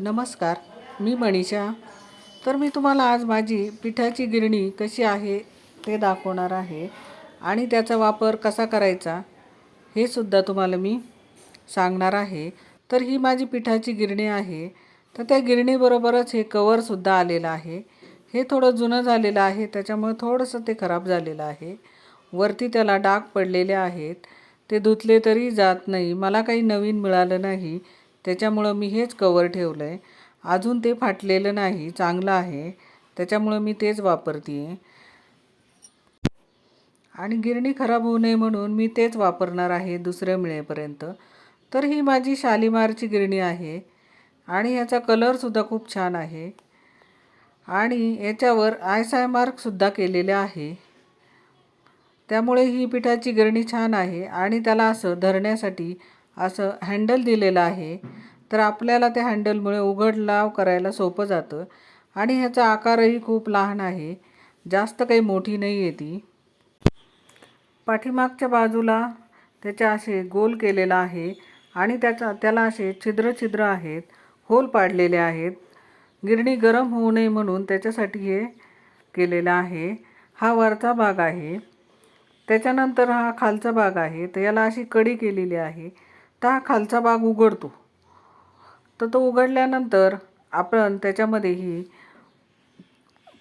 नमस्कार मी मनीषा. तर मी तुम्हाला आज माझी पिठाची गिरणी कशी आहे ते दाखवणार आहे आणि त्याचा वापर कसा करायचा हे सुद्धा तुम्हाला मी सांगणार आहे. तर ही माझी पिठाची गिरणी आहे. तर त्या गिरणीबरोबरच हे कवरसुद्धा आलेलं आहे. हे थोडं जुनं झालेलं आहे त्याच्यामुळे थोडंसं ते खराब झालेलं आहे. वरती त्याला डाग पडलेले आहेत. ते धुतले तरी जात नाही. मला काही नवीन मिळालं नाही. त्याच्यामुळं मी हेच कवर ठेवलं आहे अजून ते फाटलेलं नाही चांगलं आहे. त्याच्यामुळं मी तेच वापरते आहे आणि गिरणी खराब होऊ नये म्हणून मी तेच वापरणार आहे दुसरं मिळेपर्यंत. तर ही माझी शालिमारची गिरणी आहे आणि ह्याचा कलरसुद्धा खूप छान आहे. आणि याच्यावर आय आय मार्कसुद्धा केलेले आहे. त्यामुळे ही पिठाची गिरणी छान आहे आणि त्याला असं धरण्यासाठी असं हँडल दिलेलं आहे. तर आपल्याला त्या हँडलमुळे उघड लाव करायला सोपं जातं. आणि ह्याचा आकारही खूप लहान आहे. जास्त काही मोठी नाही आहे ती. पाठीमागच्या बाजूला त्याच्या असे गोल केलेला आहे आणि त्याचा त्याला असे छिद्र छिद्र आहेत. होल पाडलेले आहेत. गिरणी गरम होऊ नये म्हणून त्याच्यासाठी हे केलेलं आहे. हा वरचा भाग आहे. त्याच्यानंतर हा खालचा भाग आहे. तर याला अशी कडी केलेली आहे. तर हा खालचा भाग उघडतो. तर तो उघडल्यानंतर आपण त्याच्यामध्ये ही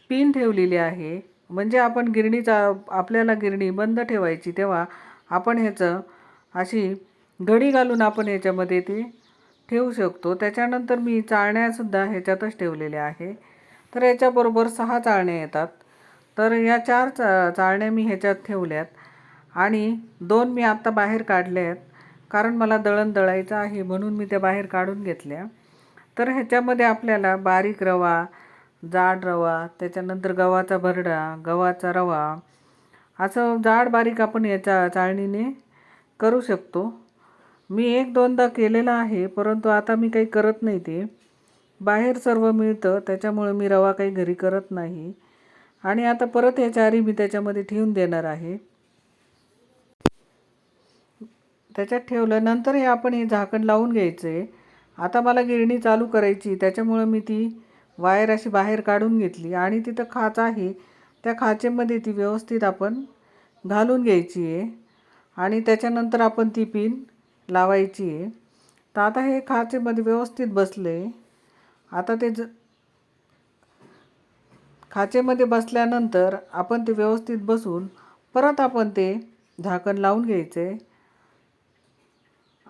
पिन ठेवलेली आहे. म्हणजे आपण गिरणीचा आपल्याला गिरणी बंद ठेवायची तेव्हा आपण ह्याचं अशी घडी घालून आपण ह्याच्यामध्ये ते ठेवू शकतो. त्याच्यानंतर मी चाळण्यासुद्धा ह्याच्यातच ठेवलेल्या आहे. तर याच्याबरोबर सहा चाळण्या येतात. तर या चार चा चाळण्या मी ह्याच्यात ठेवल्यात. आणि दोन मी आत्ता बाहेर काढल्या आहेत कारण मला दळण दळायचं आहे म्हणून मी त्या बाहेर काढून घेतल्या. तर ह्याच्यामध्ये आपल्याला बारीक रवा जाड रवा त्याच्यानंतर गव्हाचा भरडा गव्हाचा रवा असं जाड बारीक आपण याच्या चाळणीने करू शकतो. मी एक दोनदा केलेलं आहे परंतु आता मी काही करत नाही ते. बाहेर सर्व मिळतं त्याच्यामुळे मी रवा काही घरी करत नाही. आणि आता परत ह्या चारी मी त्याच्यामध्ये ठेवून देणार आहे. त्याच्यात ठेवलं नंतर हे आपण हे झाकण लावून घ्यायचं. आहे आता मला गिरणी चालू करायची त्याच्यामुळं मी ती वायर अशी बाहेर काढून घेतली आणि तिथं खाच आहे. त्या खाचेमध्ये ती व्यवस्थित आपण घालून घ्यायची आहे आणि त्याच्यानंतर आपण ती पिन लावायची आहे. तर आता हे खाचेमध्ये व्यवस्थित बसले. आता ते ज खाचेमध्ये बसल्यानंतर आपण ते व्यवस्थित बसून परत आपण ते झाकण लावून घ्यायचं. आहे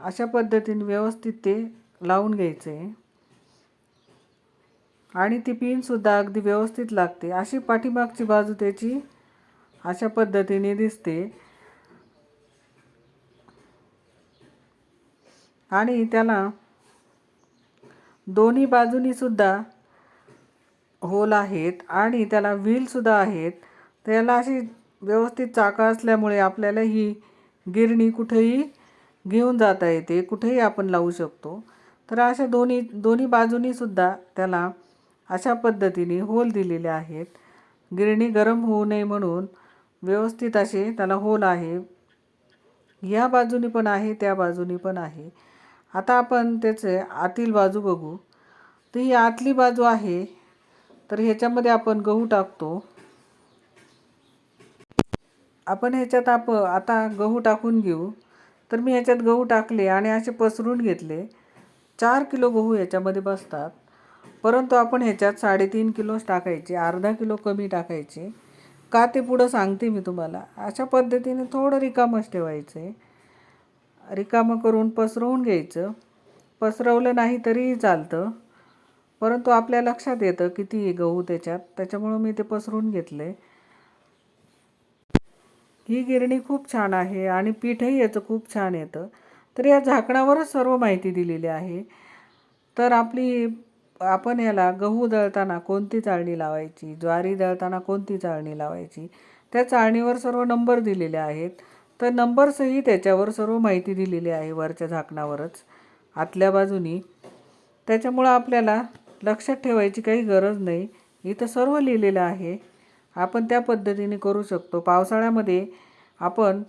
अशा पद्धतीने व्यवस्थित ते लावून घ्यायचे. आणि ती पिनसुद्धा अगदी व्यवस्थित लागते. अशी पाठीमागची बाजू त्याची अशा पद्धतीने दिसते. आणि त्याला दोन्ही बाजूनीसुद्धा होल आहेत आणि त्याला व्हीलसुद्धा आहेत. त्याला अशी व्यवस्थित चाकं असल्यामुळे आपल्याला ही गिरणी कुठेही घेऊन जाता येते कुठेही आपण लावू शकतो. तर अशा दोन्ही दोन्ही बाजूनीसुद्धा त्याला अशा पद्धतीने होल दिलेले आहेत. गिरणी गरम होऊ नये म्हणून व्यवस्थित असे त्याला होल आहे. ह्या बाजूनी पण आहे त्या बाजूनी पण आहे. आता आपण त्याचे आतील बाजू बघू. तर ही आतली बाजू आहे. तर ह्याच्यामध्ये आपण गहू टाकतो. आपण ह्याच्यात आप आता गहू टाकून घेऊ. तर मी ह्याच्यात गहू टाकले आणि असे पसरून घेतले. चार किलो गहू ह्याच्यामध्ये बसतात. परंतु आपण ह्याच्यात साडेतीन किलोच टाकायचे अर्धा किलो कमी टाकायचे. का ते पुढं सांगते मी तुम्हाला. अशा पद्धतीने थोडं रिकामच ठेवायचं. रिकामं करून पसरवून घ्यायचं. पसरवलं नाही तरीही चालतं. परंतु आपल्या लक्षात येतं किती गहू त्याच्यात. त्याच्यामुळं मी ते पसरून घेतलं. आहे ही गिरणी खूप छान आहे आणि पीठही याचं खूप छान येतं. तर या झाकणावरच सर्व माहिती दिलेली आहे. तर आपली आपण याला गहू दळताना कोणती चाळणी लावायची ज्वारी दळताना कोणती चाळणी लावायची त्या चाळणीवर सर्व नंबर दिलेले आहेत. तर नंबर्सही त्याच्यावर सर्व माहिती दिलेली आहे वरच्या झाकणावरच आतल्या बाजूनी. त्याच्यामुळं आपल्याला लक्षात ठेवायची काही गरज नाही. इथं सर्व लिहिलेलं आहे. आपण त्या पद्धतीने करू शकतो. पावसाळ्यामध्ये आपण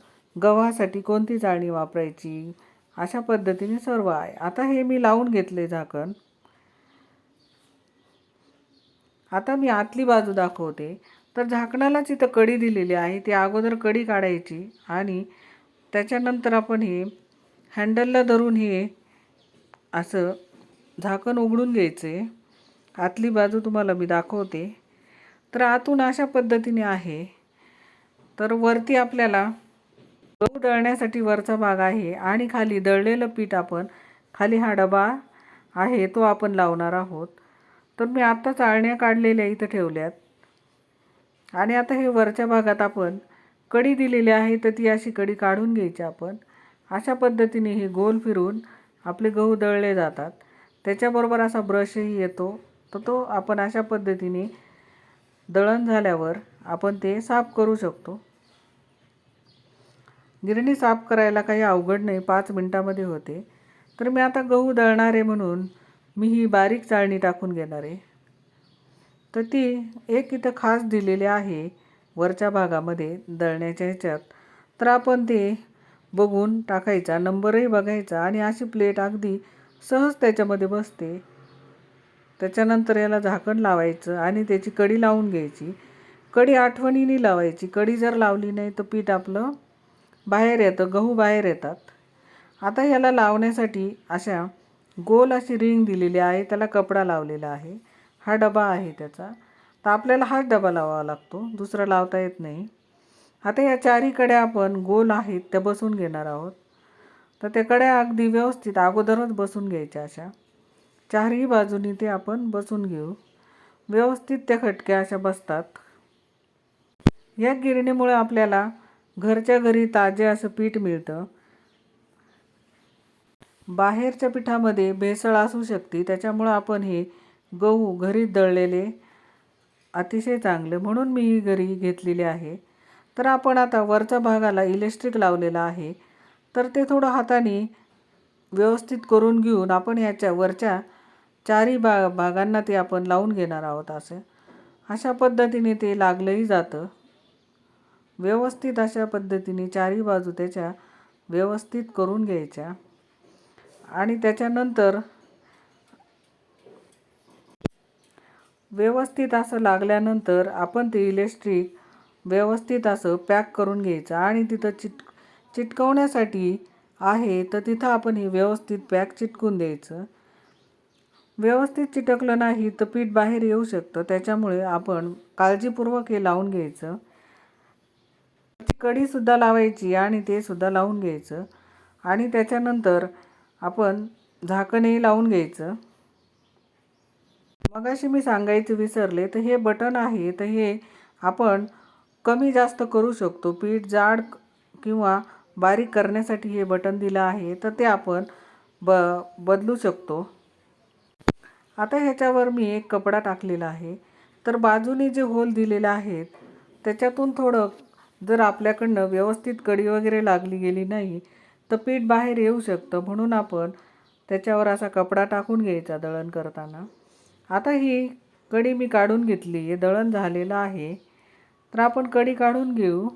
गव्हासाठी कोणती चाळणी वापरायची? अशा पद्धतीने सर्व आहे. आता हे मी लावून घेतले झाकण. आता मी आतली बाजू दाखवते. तर झाकणालाच इथं कडी दिलेली आहे. ती अगोदर कडी काढायची आणि त्याच्यानंतर आपण हे हँडलला धरून हे असं झाकण उघडून घ्यायचे. आतली बाजू तुम्हाला मी दाखवते. तर आतून अशा पद्धतीने आहे. तर वरती आपल्याला गहू दळण्यासाठी वरचा भाग आहे आणि खाली दळलेलं पीठ आपण खाली हा डबा आहे तो आपण लावणार आहोत. तर मी आत्ता चाळण्या काढलेल्या इथं ठेवल्यात. आणि आता हे वरच्या भागात आपण कडी दिलेली आहे तर ती अशी कडी काढून घ्यायची आपण. अशा पद्धतीने हे गोल फिरून आपले गहू दळले जातात. त्याच्याबरोबर असा ब्रशही येतो. तर तो आपण अशा पद्धतीने दळण झाल्यावर आपण ते साफ करू शकतो. गिरणी साफ करायला काही अवघड नाही पाच मिनटामध्ये होते. तर मी आता गहू दळणार आहे म्हणून मी ही बारीक चाळणी टाकून घेणार आहे. तर ती एक इथं खास दिलेली आहे वरच्या भागामध्ये दळण्याच्या ह्याच्यात. तर आपण ते बघून टाकायचा नंबरही बघायचा आणि अशी प्लेट अगदी सहज त्याच्यामध्ये बसते. त्याच्यानंतर याला झाकण लावायचं आणि त्याची कडी लावून घ्यायची. कडी आठवणीने लावायची. कडी जर लावली नाही तर पीठ आपलं बाहेर येतं गहू बाहेर येतात. आता याला लावण्यासाठी अशा गोल अशी रिंग दिलेली आहे. त्याला कपडा लावलेला आहे. हा डबा आहे त्याचा. तर आपल्याला हाच डबा लावावा लागतो. दुसरा लावता येत नाही. आता या चारी कड्या आपण गोल आहेत त्या बसून घेणार आहोत. तर त्या कड्या अगदी व्यवस्थित अगोदरच बसून घ्यायच्या अशा. चारही बाजूनी ते आपण बसून घेऊ. व्यवस्थित त्या खटक्या अशा बसतात. या गिरणीमुळे आपल्याला घरच्या घरी ताजे असं पीठ मिळतं. बाहेरच्या पिठामध्ये भेसळ असू शकते. त्याच्यामुळं आपण हे गहू घरी दळलेले अतिशय चांगले म्हणून मी ही घरी घेतलेली आहे. तर आपण आता वरच्या भागाला इलेक्ट्रिक लावलेलं आहे. तर ते थोडं हाताने व्यवस्थित करून घेऊन आपण याच्या वरच्या चारी बा भागांना ते आपण लावून घेणार आहोत असं. अशा पद्धतीने ते लागलंही जातं. व्यवस्थित अशा पद्धतीने चारी बाजू त्याच्या व्यवस्थित करून घ्यायच्या. आणि त्याच्यानंतर व्यवस्थित असं लागल्यानंतर आपण ते इलेक्ट्रिक व्यवस्थित असं पॅक करून घ्यायचं. आणि तिथं चिट चिटकवण्यासाठी आहे तर तिथं आपण हे व्यवस्थित पॅक चिटकून द्यायचं. व्यवस्थित चिटकलं नाही तर पीठ बाहेर येऊ शकतं. त्याच्यामुळे आपण काळजीपूर्वक हे लावून घ्यायचं. कढीसुद्धा लावायची आणि ते सुद्धा लावून घ्यायचं. आणि त्याच्यानंतर आपण झाकणही लावून घ्यायचं. मगाशी मी सांगायचं विसरले तर हे बटन आहे तर हे आपण कमी जास्त करू शकतो. पीठ जाड किंवा बारीक करण्यासाठी हे बटन दिलं आहे तर ते आपण ब बदलू शकतो. आता ह्याच्यावर मी एक कपडा टाकलेला आहे. तर बाजूने जे होल दिलेले आहेत त्याच्यातून थोडं जर आपल्याकडनं व्यवस्थित कडी वगैरे लागली गेली नाही तर पीठ बाहेर येऊ शकतं. म्हणून आपण त्याच्यावर असा कपडा टाकून घ्यायचा दळण करताना. आता ही कडी मी काढून घेतली. आहे दळण झालेलं आहे. तर आपण कडी काढून घेऊ.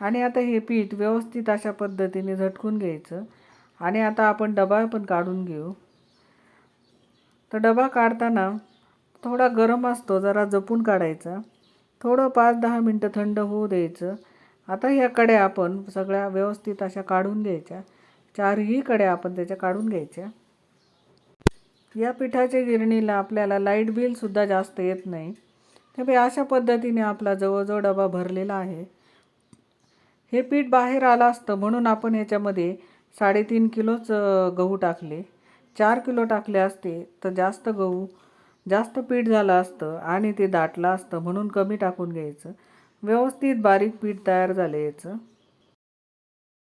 आणि आता हे पीठ व्यवस्थित अशा पद्धतीने झटकून घ्यायचं. आणि आता आपण डबा पण काढून घेऊ. तर डबा काढताना थोडा गरम असतो जरा जपून काढायचा. थोडं पाच दहा मिनटं थंड होऊ द्यायचं. आता ह्या कड्या आपण सगळ्या व्यवस्थित अशा काढून घ्यायच्या. चारही कड्या आपण त्याच्या काढून घ्यायच्या. या पिठाच्या गिरणीला आपल्याला लाइट बिलसुद्धा जास्त येत नाही. त्यामुळे अशा पद्धतीने आपला जवळजवळ डबा भरलेला आहे. हे पीठ बाहेर आलं असतं म्हणून आपण ह्याच्यामध्ये साडेतीन किलोच गहू टाकले. चार किलो टाकले असते तर जास्त गहू जास्त पीठ झालं असतं आणि ते दाटलं असतं म्हणून कमी टाकून घ्यायचं. व्यवस्थित बारीक पीठ तयार झालं याचं.